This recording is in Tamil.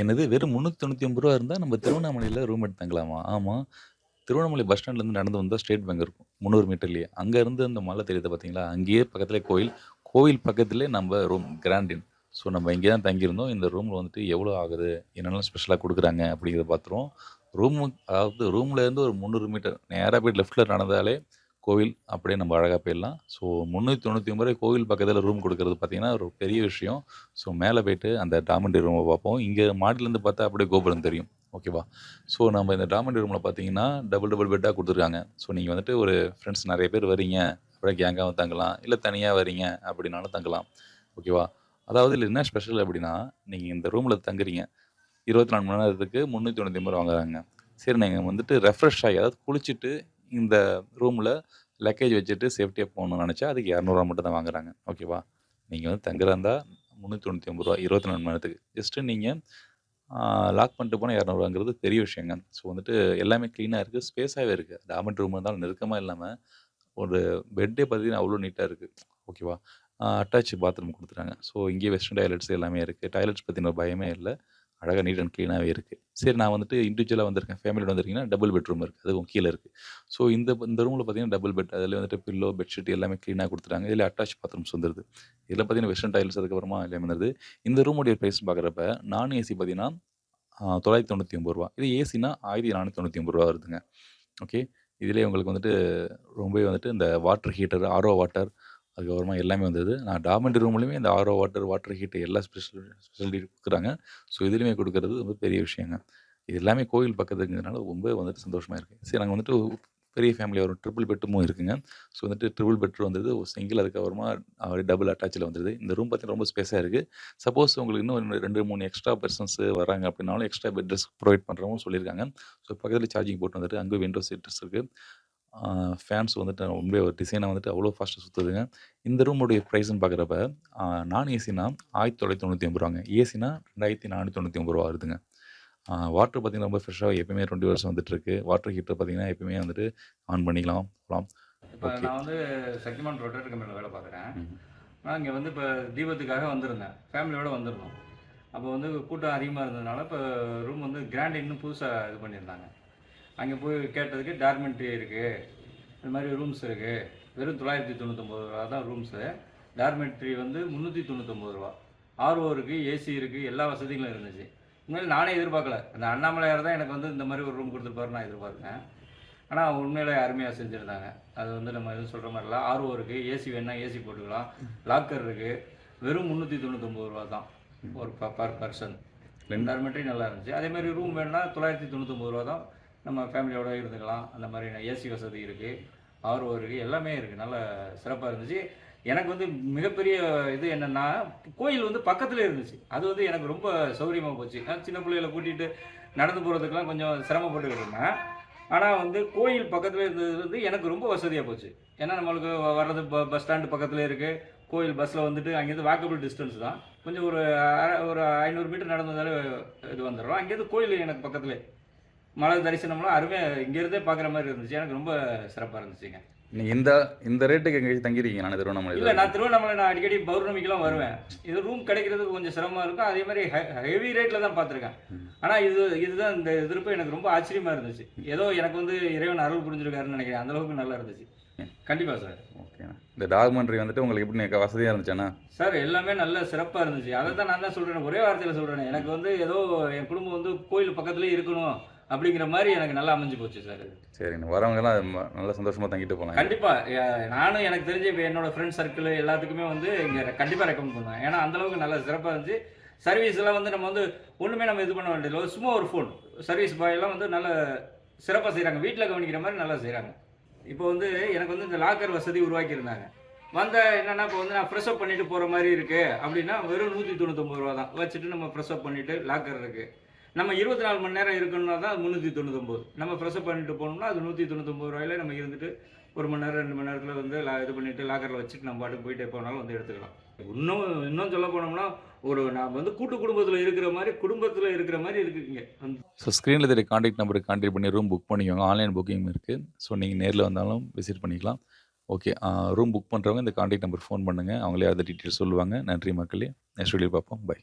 என்னது வெறும் முந்நூற்றி தொண்ணூற்றி ஒம்பது ரூபா இருந்தால் நம்ம திருவண்ணாமலையில் ரூம் எடுத்து தங்கலாமா? திருவண்ணாமலை பஸ் ஸ்டாண்ட்லேருந்து நடந்து வந்தால் ஸ்டேட் பேங்க் இருக்கும். முந்நூறு மீட்டர்லேயே அங்கேருந்து அந்த மலை தெரியுது பார்த்தீங்களா? அங்கேயே பக்கத்தில் கோயில். கோயில் பக்கத்திலே நம்ம ரூம் கிராண்டின் ஸோ நம்ம இங்கே தான் தங்கியிருந்தோம். இந்த ரூமில் வந்துட்டு எவ்வளோ ஆகுது? என்னென்னலாம் ஸ்பெஷலாக கொடுக்குறாங்க அப்படிங்கிறத பார்த்துருவோம். ரூமு அதாவது ரூம்லேருந்து ஒரு 300 மீட்டர் நேராக போய் லெஃப்ட்டில் நடந்தாலே கோவில். அப்படியே நம்ம அழகாக போயிடலாம். ஸோ முந்நூற்றி தொண்ணூற்றி 399 கோவில் பக்கத்தில் ரூம் கொடுக்கறது பார்த்தீங்கன்னா, ஒரு பெரிய விஷயம். ஸோ மேலே போயிட்டு அந்த டாமண்டி ரூமை பார்ப்போம். இங்கே மாடியிலேருந்து பார்த்தா அப்படியே கோபுரம் தெரியும். ஓகேவா? ஸோ நம்ம இந்த டாமண்டி ரூமில் பார்த்தீங்கன்னா, டபுள் டபுள் பெட்டாக கொடுத்துருக்காங்க ஸோ நீங்கள் வந்துட்டு ஒரு ஃப்ரெண்ட்ஸ் நிறைய பேர் வரீங்க. அப்படியே கேங்காகவும் தங்கலாம். இல்லை தனியாக வரீங்க அப்படின்னாலும் தங்கலாம். ஓகேவா? அதாவது இல்லை என்ன ஸ்பெஷல் அப்படின்னா, நீங்கள் இந்த ரூமில் தங்குறீங்க. 24 மணி நேரத்துக்கு முந்நூற்றி தொண்ணூற்றி ஒம்பது வாங்குறாங்க. சரி நீங்கள் வந்துட்டு ரெஃப்ரெஷ் ஆகி அதாவது குளிச்சுட்டு இந்த ரூமில் லக்கேஜ் வச்சுட்டு சேஃப்டியாக போகணும்னு நினச்சா அதுக்கு இரநூறுவா மட்டும் தான் வாங்குறாங்க. ஓகேவா? நீங்கள் வந்து தங்குறதா முந்நூற்றி தொண்ணூற்றி 399 24 மணி நேரத்துக்கு. ஜஸ்ட் ஜஸ்ட்டு நீங்கள் லாக் பண்ணிட்டு போனால் இரநூறுவாங்கிறது பெரிய விஷயங்க. ஸோ வந்துட்டு எல்லாமே க்ளீனாக இருக்குது ஸ்பேஸாகவே இருக்குது டாமண்ட் ரூம் இருந்தாலும் நெருக்கமாக இல்லாமல் ஒரு பெட்டே பார்த்தீங்கன்னா, அவ்வளோ நீட்டாக இருக்குது ஓகேவா? அட்டாச் பாத்ரூம் கொடுத்துட்டாங்க ஸோ இங்கேயே வெஸ்டர்ன் டாய்லெட்ஸ் எல்லாமே இருக்குது டாய்லெட்ஸ் பத்தின பயமே இல்லை அழகாக நீட் அண்ட் க்ளீனாகவே இருக்குது சரி நான் வந்துட்டு இண்டிவிஜுவலாக வந்திருக்கேன். ஃபேமிலியோட வந்திருக்கீங்கன்னா, டபுள் பெட்ரூம் இருக்குது அதுவும் கீழே இருக்குது ஸோ இந்த இந்த ரூமில் பார்த்தீங்கன்னா, டபுள் பெட். அதில் வந்துட்டு பில்லோ, பெட்ஷீட் எல்லாமே க்ளீனாக கொடுத்துட்டாங்க இதில் அட்டாச் பாத்ரூம்ஸ் வந்துருது. இதில் பார்த்தீங்கன்னா, வெஸ்டர்ன் டைல்ஸ் அதுக்கப்புறமா எல்லாமே வந்துருது. இந்த ரூமுடைய ப்ரைஸ் பார்க்குறப்ப, நான் ஏசி பார்த்தீங்கன்னா, தொள்ளாயிரத்தி தொண்ணூற்றி ஒம்பது ரூபா இது ஏசினா ரூ. 1499 வருதுங்க. ஓகே. இதிலே உங்களுக்கு வந்துட்டு ரொம்பவே வந்துட்டு இந்த வாட்டர் ஹீட்டர், ஆர்ஓ வாட்டர் அதுக்கப்புறமா எல்லாமே வந்தது. நான் டாமெண்ட் ரூம்லேயுமே இந்த R O water, water heat எல்லா ஸ்பெஷல் ஸ்பெஷாலிட்டி கொடுக்குறாங்க ஸோ இதுலேயுமே கொடுக்கறது ரொம்ப பெரிய விஷயங்க. இது எல்லாமே கோயில் பக்கத்துங்கிறதுனால ரொம்ப வந்துட்டு சந்தோஷமாக இருக்குது சரி நாங்கள் வந்துட்டு பெரிய ஃபேமிலி ஒரு ட்ரிபிள் பெட்ரூமும் இருக்குங்க. ஸோ வந்துட்டு ட்ரிபிள் பெட்ரூம் வந்தது. ஒரு சிங்கிள் அதுக்கப்புறமா அப்படியே டபுள் அட்டாச்சில் வந்துருது. இந்த ரூம் பார்த்தீங்கன்னா, ரொம்ப ஸ்பேஸாக இருக்குது சப்போஸ் உங்களுக்கு இன்னும் 2, 3 எக்ஸ்ட்ரா பர்சன்ஸ் வராங்க அப்படின்னாலும், எக்ஸ்ட்ரா பெட் ட்ரெஸ் ப்ரொவைட் பண்ணுறவங்க சொல்லியிருக்காங்க. ஸோ பக்கத்தில் சார்ஜிங் போட்டு வந்துட்டு அங்கே விண்டோ சீட்டர்ஸ் இருக்குது ஃபேன்ஸ் வந்துட்டு ரொம்ப ஒரு டிசைனா வந்துட்டு அவ்வளோ ஃபாஸ்ட்டா சுத்துதுங்க. இந்த ரூமுடைய பிரைஸ்ன்னு பார்க்குறப்ப, நான் ஏசினா ரூ. 1999 ஏசினா ரூ. 2499 வருதுங்க. ஆ வாட்டர் பார்த்தீங்கன்னா, ரொம்ப ஃப்ரெஷ்ஷா எப்பயுமே 20 வருஷம் வந்துட்டுருக்கு. வாட்டர் ஹீட்டர் பார்த்தீங்கன்னா, எப்பயுமே வந்துட்டு ஆன் பண்ணிக்கலாம். போலாம். இப்ப. நான் வந்து சக்திமான் ரொட்டேட்டர் கம்பெனில வேலை பார்க்குறேன். நான் இங்க வந்து இப்ப தீபத்துக்காக வந்திருந்தேன். ஃபேமிலியோட வந்திருந்தோம். அப்போ வந்து கூட்டம் அதிகமா இருந்ததுனால, இப்ப ரூம் வந்து கிராண்ட் இன்னும் புதுசா இது பண்ணியிருந்தாங்க. அங்கே போய் கேட்டதுக்கு டார்மெண்ட்ரி இருக்குது இந்த மாதிரி ரூம்ஸ் இருக்குது வெறும் தொள்ளாயிரத்தி தொண்ணூத்தொம்பது ரூபா தான் ரூம்ஸு. டார்மெண்ட்ரி வந்து முந்நூற்றி தொண்ணூத்தொம்பது ரூபா ஆர்ஓ இருக்குது ஏசி இருக்குது எல்லா வசதிகளும் இருந்துச்சு. உண்மையில் நானே எதிர்பார்க்கல. அந்த அண்ணாமலையார் தான் எனக்கு வந்து இந்த மாதிரி ஒரு ரூம் கொடுத்துருப்பாரு நான் எதிர்பார்த்தேன். அவங்க உண்மையிலே அருமையாக செஞ்சுருந்தாங்க அது வந்து நம்ம எதுவும் சொல்கிற மாதிரி இல்லை ஆர்ஓ இருக்குது ஏசி வேணால் ஏசி போட்டுக்கலாம். லாக்கர் இருக்குது வெறும் முந்நூற்றி தொண்ணூத்தொம்பது ரூபா தான். ஒரு பர் பர் பெர்சன். டார்மெட்ரி நல்லா இருந்துச்சு. அதே மாதிரி ரூம் வேணுனா ரூ. 999 தான். நம்ம ஃபேமிலியோடு இருந்துக்கலாம். அந்த மாதிரி ஏசி வசதி இருக்குது ஆர்வம் இருக்குது எல்லாமே இருக்குது நல்ல சிறப்பாக இருந்துச்சு. எனக்கு வந்து மிகப்பெரிய இது என்னென்னா கோயில் வந்து பக்கத்தில் இருந்துச்சு. அது வந்து எனக்கு ரொம்ப சௌகரியமாக போச்சு. நான் சின்ன பிள்ளைகளை கூட்டிகிட்டு நடந்து போகிறதுக்கெலாம் கொஞ்சம் சிரமப்பட்டுக்கிட்டு இருந்தேன். ஆனால் வந்து கோயில் பக்கத்தில் இருந்தது வந்து எனக்கு ரொம்ப வசதியாக போச்சு. ஏன்னா நம்மளுக்கு வர்றது பஸ் ஸ்டாண்டு பக்கத்தில் இருக்குது கோயில் பஸ்ஸில் வந்துட்டு அங்கேருந்து வாக்கபிள் டிஸ்டன்ஸ் தான். கொஞ்சம் ஒரு ஒரு ஐநூறு மீட்டர் நடந்ததாலே இது வந்துடுறோம் அங்கேருந்து கோயில் எனக்கு பக்கத்தில் மலை தரிசனம்லாம் அருமையா இங்கேருந்தே பார்க்குற மாரி இருந்துச்சு. எனக்கு ரொம்ப சிறப்பா இருந்துச்சுங்க. நீங்க இந்த இந்த ரேட்டுக்கு எங்கேயாச்சும் தங்கியிருக்கீங்களா இல்ல திருவண்ணாமலையில? நான் திருவண்ணாமலை நான் அடிக்கடி பௌர்ணமிக்கெல்லாம் வருவேன். இது ரூம் கிடைக்கிறதுக்கு கொஞ்சம் சிரமமா இருக்கும். அதே ஹெ ஹெவி ரேட்ல தான் பார்த்துருக்கேன். ம். ஆனா ஆனா இது இதுதான் இந்த திருப்பம் எனக்கு ரொம்ப ஆச்சரியமா இருந்துச்சு. ஏதோ எனக்கு வந்து இறைவன் அருள் புரிஞ்சிருக்காருன்னு நினைக்கிறேன். அந்த அளவுக்கு நல்லா இருந்துச்சு. கண்டிப்பா சார். ஓகேண்ணா. இந்த டார்மெண்ட்ரி வந்துட்டு உங்களுக்கு எப்படி வசதியா இருந்துச்சாண்ணா? சார் எல்லாமே நல்ல சிறப்பா இருந்துச்சு. அதத்தான் நான் தான் சொல்றேனே. ஒரே வார்த்தையில சொல்றேனே. எனக்கு வந்து ஏதோ என் குடும்பம் வந்து கோயில் பக்கத்திலேயே இருக்கணும். அப்படிங்கிற மாரி எனக்கு நல்லா அமைஞ்சு போச்சு சார். சரிண்ணா. வரவங்கலாம் நல்லா சந்தோஷமா தங்கிட்டு போலாம். கண்டிப்பா. எ நானும் எனக்கு தெரிஞ்சு இப்ப என்னோட ஃப்ரெண்ட் சர்க்கிள் எல்லாத்துக்குமே வந்து இங்க கண்டிப்பா ரெக்கமெண்ட் பண்ணுவேன். ஏன்னா அந்த அளவுக்கு நல்லா சிறப்பா இருந்துச்சு. சர்வீஸ் எல்லாம் வந்து நம்ம வந்து ஒண்ணுமே நம்ம இது பண்ண வேண்டியதில்ல. சும்மா ஒரு ஃபோன். சர்வீஸ் பாய் எல்லாம் வந்து நல்ல சிறப்பா செய்றாங்க. வீட்ல கவனிக்கிற மாரி நல்லா செய்றாங்க. இப்போ வந்து எனக்கு வந்து இந்த லாக்கர் வசதி உருவாக்கியிருந்தாங்க. வந்தா என்னன்னா, இப்போ வந்து நான் ஃப்ரெஷ் அப் பண்ணிட்டு போற மாரி இருக்கு அப்படின்னா, வெறும் ரூ. 199 தான். வச்சுட்டு நம்ம ஃப்ரெஷ் அப் பண்ணிட்டு லாக்கர் இருக்கு. நம்ம 24 மணி நேரம் இருக்கணும்னா தான் 399. நம்ம ஃப்ரெஷ் பண்ணிட்டு போனோம்னா, அது நூற்றி தொண்ணூத்தொம்பது ரூபாயில நம்ம இருந்துட்டு ஒரு மணி நேரம், ரெண்டு மணி நேரத்தில் வந்து லா இது பண்ணிட்டு லாக்கரில் வச்சுட்டு நம்ம பாட்டுக்கு போயிட்டே போனாலும் வந்து எடுத்துக்கலாம். இன்னும் இன்னும் சொல்ல போனோம்னா, ஒரு நான் வந்து கூட்டு குடும்பத்தில் இருக்கிற மாதிரி குடும்பத்தில் இருக்கிற மாதிரி இருக்குங்க ஸோ ஸ்க்ரீனில் தெரிய காண்டாக்ட் நம்பருக்கு காண்டாக்ட் பண்ணி ரூம் புக் பண்ணிக்கோங்க. ஆன்லைன் புக்கிங் இருக்குது ஸோ நீங்கள் நேரில் வந்தாலும் விசிட் பண்ணிக்கலாம். ஓகே. ரூம் புக் பண்ணுறவங்க இந்த காண்டாக்ட் நம்பருக்கு ஃபோன் பண்ணுங்கள் அவங்களே அதை டீட்டெயில்ஸ் சொல்லுவாங்க. நன்றி மக்களே. நெக்ஸ்ட் வீடியோ பார்ப்போம். பை.